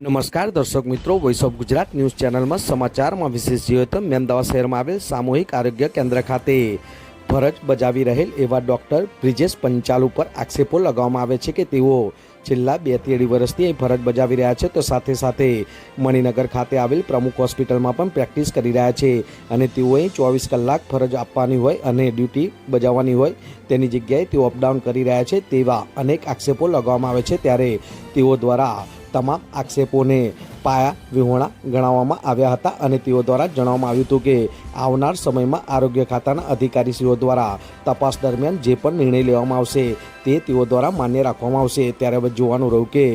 નમસ્કાર દર્શક મિત્રો વોઇસ ઓફ ગુજરાત ન્યૂઝ ચેનલમાં સમાચારમાં વિશેષ જોઈએ તો મેમદાવા શહેરમાં આવેલ સામૂહિક આરોગ્ય કેન્દ્ર ખાતે ફરજ બજાવી રહેલ એવા ડૉક્ટર બ્રિજેશ પંચાલ ઉપર આક્ષેપો લગાવવામાં આવે છે કે તેઓ છેલ્લા બેથી વર્ષથી અહીં ફરજ બજાવી રહ્યા છે. તો સાથે સાથે મણિનગર ખાતે આવેલ પ્રમુખ હોસ્પિટલમાં પણ પ્રેક્ટિસ કરી રહ્યા છે અને તેઓએ ચોવીસ કલાક ફરજ આપવાની હોય અને ડ્યુટી બજાવવાની હોય તેની જગ્યાએ તેઓ અપડાઉન કરી રહ્યા છે તેવા અનેક આક્ષેપો લગાવવામાં આવે છે. ત્યારે તેઓ દ્વારા તમામ આક્ષેપોને પાયા વિહોણા ગણાવવામાં આવ્યા હતા અને તેઓ દ્વારા જણાવવામાં આવ્યું હતું કે આવનાર સમયમાં આરોગ્ય ખાતાના અધિકારીશ્રીઓ દ્વારા તપાસ દરમિયાન જે પણ નિર્ણય લેવામાં આવશે તે તેઓ દ્વારા માન્ય રાખવામાં આવશે. ત્યારે હવે જોવાનું રહ્યું કે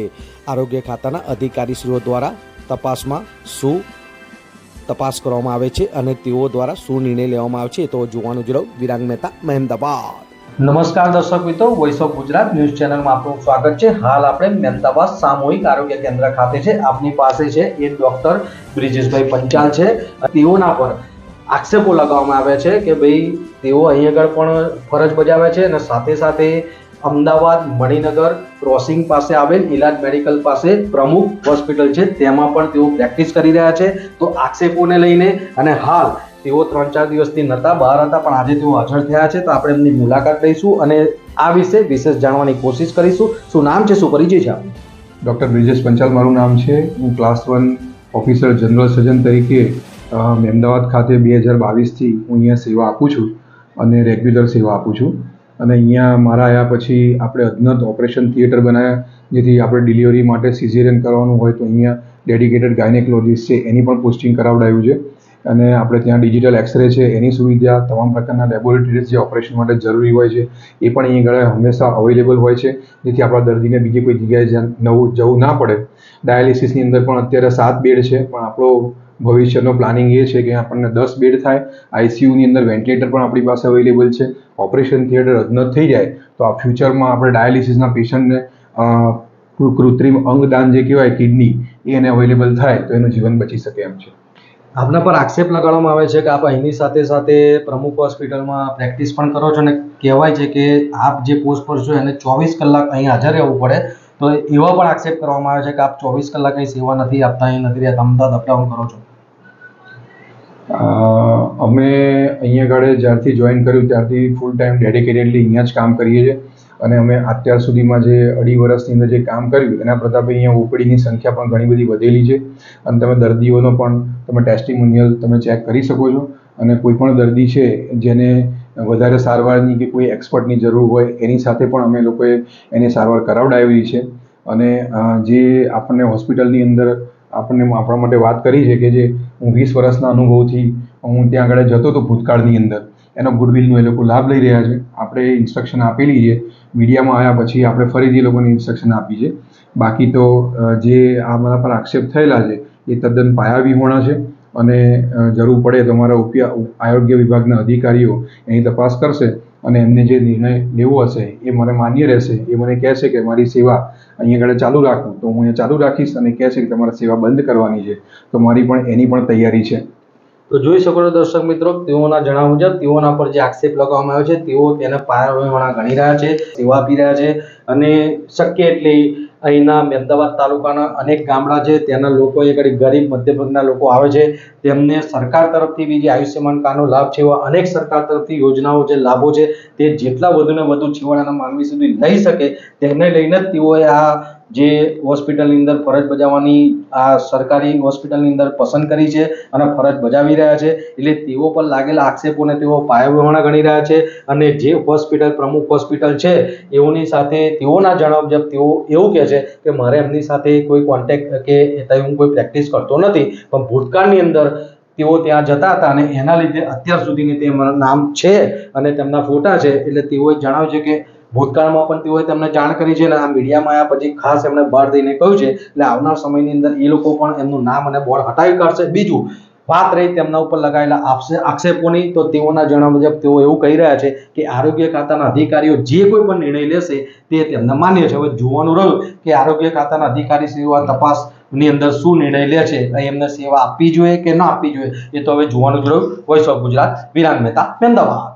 આરોગ્ય ખાતાના અધિકારીશ્રીઓ દ્વારા તપાસમાં શું તપાસ કરવામાં આવે છે અને તેઓ દ્વારા શું નિર્ણય લેવામાં આવે છે તો જોવાનું જ રહ્યું. વિરાંગ મહેતા, મહેમદાબાદ. નમસ્કાર દર્શક મિત્રો વોઇસ ઓફ ગુજરાત ન્યૂઝ ચેનલમાં આપનું સ્વાગત છે. હાલ આપણે મહેમદાબાદ સામૂહિક આરોગ્ય કેન્દ્ર ખાતે છે. આપની પાસે છે એ ડોક્ટર બ્રિજેશભાઈ પંચાલ છે. તેઓના પર આક્ષેપો લગાવવામાં આવે છે કે ભાઈ તેઓ અહીં આગળ પણ ફરજ બજાવે છે અને સાથે સાથે અમદાવાદ મણિનગર ક્રોસિંગ પાસે આવેલ ઇલાજ મેડિકલ પાસે પ્રમુખ હોસ્પિટલ છે. તેમાં પણ તેઓ પ્રેક્ટિસ કરી રહ્યા છે. તો આક્ષેપોને લઈને અને હાલ તેઓ ત્રણ ચાર દિવસથી નહોતા બહાર હતા, પણ આજે તેઓ હાજર થયા છે તો આપણે એમની મુલાકાત લઈશું અને આ વિશે વિશેષ જાણવાની કોશિશ કરીશું. શું નામ છે, શું પરિચય છે આપણું ડૉક્ટર બ્રિજેશ પંચાલ મારું નામ છે. હું class one officer general surgeon તરીકે અમદાવાદ ખાતે બે હજાર બાવીસથી હું અહીંયા સેવા આપું છું અને રેગ્યુલર સેવા આપું છું. અને અહીંયા મારા આવ્યા પછી આપણે અજ્ઞત ઓપરેશન થિયેટર બનાવ્યા જેથી આપણે ડિલિવરી માટે સિઝેરિયન કરવાનું હોય તો અહીંયા ડેડિકેટેડ ગાયનેકોલોજીસ્ટ છે, એની પણ પોસ્ટિંગ કરાવડાવ્યું છે. અને આપણે ત્યાં ડિજિટલ એક્સરે છે, એની સુવિધા, તમામ પ્રકારના લેબોરેટરીઝ જે ઓપરેશન માટે જરૂરી હોય છે, એ પણ અહીં આગળ હંમેશા અવેલેબલ હોય છે. જેથી આપણા દર્દીને બીજી કોઈ જગ્યાએ નવું, જવું ના પડે. ડાયાલિસિસની અંદર પણ અત્યારે સાત બેડ છે, પણ આપણો ભવિષ્યનો પ્લાનિંગ એ છે કે આપણને દસ બેડ થાય. આઈસીયુની અંદર વેન્ટિલેટર પણ આપણી પાસે અવેલેબલ છે. ઓપરેશન થિયેટર ન થઈ જાય, તો આ ફ્યુચરમાં આપણે ડાયાલિસિસના પેશન્ટને કૃત્રિમ અંગદાન જે કહેવાય કિડની એને અવેલેબલ થાય, તો એનું જીવન બચી શકે એમ છે. આપના પર આક્ષેપ લગાડવામાં આવે છે કે આપ અહીંની સાથે સાથે પ્રમુખ હોસ્પિટલમાં પ્રેક્ટિસ પણ કરો છો અને કહેવાય છે કે આપ જે પોસ્ટ પર છો એને ચોવીસ કલાક અહીં હાજર રહેવું પડે. તો એવા પણ આક્ષેપ કરવામાં આવે છે કે આપ ચોવીસ કલાક અહીં સેવા નથી આપતા, અહીં નથી રહેતા. અમદાવાદ અપડાઉન કરો છો. અમે અહીંયા આગળ જ્યારથી જોઈન કર્યું ત્યારથી ફૂલ ટાઈમ ડેડિકેટેડલી અહીંયા જ કામ કરીએ છીએ. અને અમે અત્યાર સુધીમાં જે અઢી વર્ષની અંદર જે કામ કર્યું, એના પ્રતાપે અહીંયા ઓપીડીની સંખ્યા પણ ઘણી બધી વધેલી છે. અને તમે દર્દીઓનો પણ તમે ટેસ્ટિમોનિયલ તમે ચેક કરી શકો છો. અને કોઈ પણ દર્દી છે જેને વધારે સારવારની કે કોઈ એક્સપર્ટની જરૂર હોય, એની સાથે પણ અમે લોકોએ એની સારવાર કરાવડાવેલી છે. અને જે આપણને હોસ્પિટલની અંદર આપણને આપણા માટે વાત કરી છે કે જે હું વીસ વર્ષના અનુભવથી હું ત્યાં આગળ જતો હતો ભૂતકાળની અંદર. એનો ગુડવિલનો એ લોકો લાભ લઈ રહ્યા છે. આપણે ઇન્સ્ટ્રક્શન આપેલી છે. મીડિયામાં આવ્યા પછી આપણે ફરીથી લોકોને ઇન્સ્ટ્રક્શન આપી છે. બાકી તો જે આ મારા પર આક્ષેપ થયેલા છે, એ તદ્દન પાયાવિહોણા છે અને જરૂર પડે તો અમારા ઉપયા, આરોગ્ય વિભાગના અધિકારીઓ એની તપાસ કરશે અને એમને જે નિર્ણય લેવો હશે, એ મને માન્ય રહેશે, એ મને કહેશે કે મારી સેવા અહીંયા આગળ ચાલુ રાખું. તો હું અહીંયા ચાલુ રાખીશ અને કહેશે કે તમારા સેવા બંધ કરવાની છે. તો મારી પણ એની પણ તૈયારી છે. તો જોઈ શકો છો દર્શક મિત્રો, તેઓના જણાવ્યા મુજબ તેઓના પર જે આક્ષેપ લગાવવામાં આવ્યો છે, તેઓ તેને પાયાવણા ગણી રહ્યા છે, સેવા આપી રહ્યા છે અને શક્ય એટલી અહીંના મહેમદાવાદ તાલુકાના અનેક ગામડા છે, ત્યાંના લોકો એ ગરીબ મધ્યમ લોકો આવે છે, તેમને સરકાર તરફથી બી જે આયુષ્યમાન કાર્ડનો લાભ છે એવા અનેક સરકાર તરફથી યોજનાઓ જે લાભો છે, તે જેટલા વધુને વધુ છેવાડાના માનવી સુધી લઈ શકે, તેને લઈને તેઓએ આ જે હોસ્પિટલની અંદર ફરજ બજાવવાની, આ સરકારી હોસ્પિટલની અંદર પસંદ કરી છે અને ફરજ બજાવી રહ્યા છે. એટલે તેઓ પર લાગેલા આક્ષેપોને તેઓ પાયાવિહોણા ગણી રહ્યા છે અને જે હોસ્પિટલ, પ્રમુખ હોસ્પિટલ છે, એઓની સાથે તેઓના જણાવ મુજબ તેઓ એવું કહે છે કે મારે એમની સાથે કોઈ કોન્ટેક્ટ કે હું કોઈ પ્રેક્ટિસ કરતો નથી. પણ ભૂતકાળની અંદર તેઓ ત્યાં જતા હતા અને એના લીધે અત્યાર સુધીની તેમના નામ છે અને તેમના ફોટા છે. એટલે તેઓએ જણાવ્યું છે કે ભૂતકાળમાં પણ તેઓએ તેમને જાણ કરી છે અને આ મીડિયામાં આવ્યા પછી ખાસ એમણે બહાર દઈને કહ્યું છે, એટલે આવનાર સમયની અંદર એ લોકો પણ એમનું નામ અને બોર્ડ હટાવી કાઢશે. બીજું, વાત રહી તેમના ઉપર લગાવેલા આક્ષેપોની, તો તેઓના જણાવ્યા મુજબ તેઓ એવું કહી રહ્યા છે કે આરોગ્ય ખાતાના અધિકારીઓ જે કોઈ પણ નિર્ણય લેશે તે તેમને માન્ય છે. હવે જોવાનું રહ્યું કે આરોગ્ય ખાતાના અધિકારી શ્રીઓ આ તપાસની અંદર શું નિર્ણય લે છે એમને સેવા આપવી જોઈએ કે ન આપવી જોઈએ, એ તો હવે જોવાનું જ રહ્યું. Voice of Gujarat Viran Mehta, Ahmedabad.